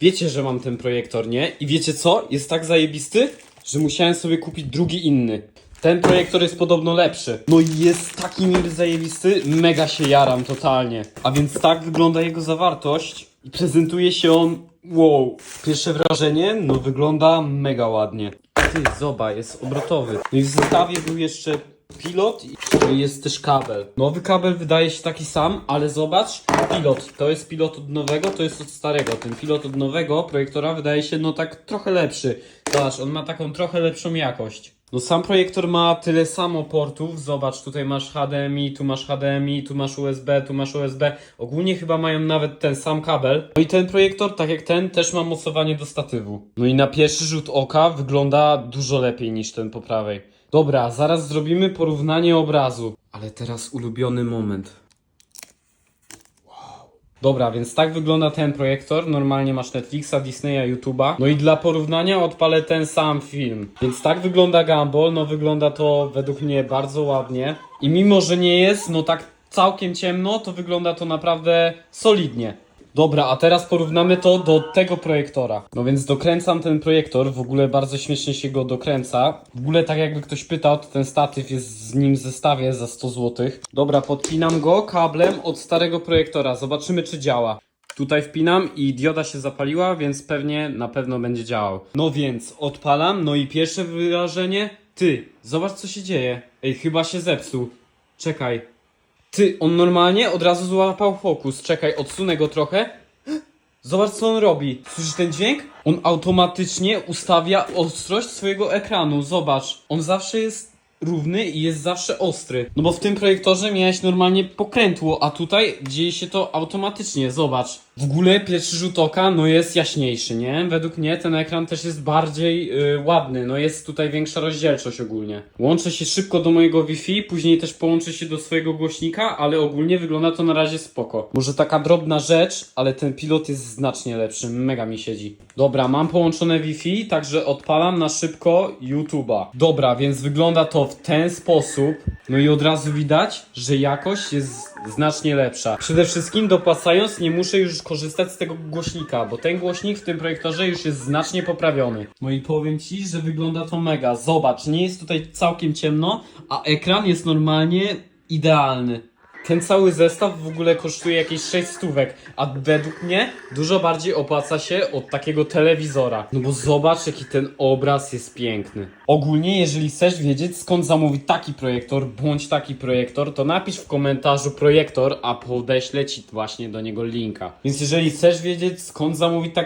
Wiecie, że mam ten projektor, nie? I wiecie co? Jest tak zajebisty, że musiałem sobie kupić drugi inny. Ten projektor jest podobno lepszy. No i jest taki niby zajebisty, mega się jaram totalnie. A więc tak wygląda jego zawartość i prezentuje się on, wow. Pierwsze wrażenie, no wygląda mega ładnie. Ty, zobacz, jest obrotowy. No i w zestawie był jeszcze pilot i jest też kabel. Nowy kabel wydaje się taki sam, ale zobacz, pilot. To jest pilot od nowego, to jest od starego. Ten pilot od nowego projektora wydaje się no tak trochę lepszy. Zobacz, on ma taką trochę lepszą jakość. No sam projektor ma tyle samo portów, zobacz, tutaj masz HDMI, tu masz HDMI, tu masz USB, tu masz USB. Ogólnie chyba mają nawet ten sam kabel. No i ten projektor, tak jak ten, też ma mocowanie do statywu. No i na pierwszy rzut oka wygląda dużo lepiej niż ten po prawej. Dobra, zaraz zrobimy porównanie obrazu. Ale teraz ulubiony moment. Dobra, więc tak wygląda ten projektor. Normalnie masz Netflixa, Disneya, YouTube'a. No i dla porównania odpalę ten sam film. Więc tak wygląda Gumball. No wygląda to według mnie bardzo ładnie. I mimo, że nie jest, no tak całkiem ciemno, to wygląda to naprawdę solidnie. Dobra, a teraz porównamy to do tego projektora. No więc dokręcam ten projektor, w ogóle bardzo śmiesznie się go dokręca. W ogóle tak jakby ktoś pytał, to ten statyw jest z nim w zestawie za 100 zł. Dobra, podpinam go kablem od starego projektora, zobaczymy czy działa. Tutaj wpinam i dioda się zapaliła, więc pewnie na pewno będzie działał. No więc odpalam, no i pierwsze wyrażenie. Ty, zobacz co się dzieje. Ej, chyba się zepsuł. Czekaj, ty, on normalnie od razu złapał fokus. Czekaj, odsunę go trochę. Zobacz co on robi. Słyszysz ten dźwięk? On automatycznie ustawia ostrość swojego ekranu. Zobacz. On zawsze jest równy i jest zawsze ostry. No bo w tym projektorze miałeś normalnie pokrętło, a tutaj dzieje się to automatycznie. Zobacz. W ogóle pierwszy rzut oka no jest jaśniejszy, nie? Według mnie ten ekran też jest bardziej y, ładny. No jest tutaj większa rozdzielczość ogólnie. Łączę się szybko do mojego Wi-Fi, później też połączę się do swojego głośnika, ale ogólnie wygląda to na razie spoko. Może taka drobna rzecz, ale ten pilot jest znacznie lepszy. Mega mi siedzi. Dobra, mam połączone Wi-Fi, także odpalam na szybko YouTube'a. Dobra, więc wygląda to w ten sposób. No i od razu widać, że jakość jest znacznie lepsza. Przede wszystkim dopłacając nie muszę już korzystać z tego głośnika, bo ten głośnik w tym projektorze już jest znacznie poprawiony. No i powiem Ci, że wygląda to mega. Zobacz, nie jest tutaj całkiem ciemno, a ekran jest normalnie idealny. Ten cały zestaw w ogóle kosztuje jakieś 6 stówek, a według mnie dużo bardziej opłaca się od takiego telewizora. No bo zobacz, jaki ten obraz jest piękny. Ogólnie, jeżeli chcesz wiedzieć skąd zamówić taki projektor, bądź taki projektor, to napisz w komentarzu projektor, a podeślę Ci właśnie do niego linka. Więc jeżeli chcesz wiedzieć skąd zamówić takie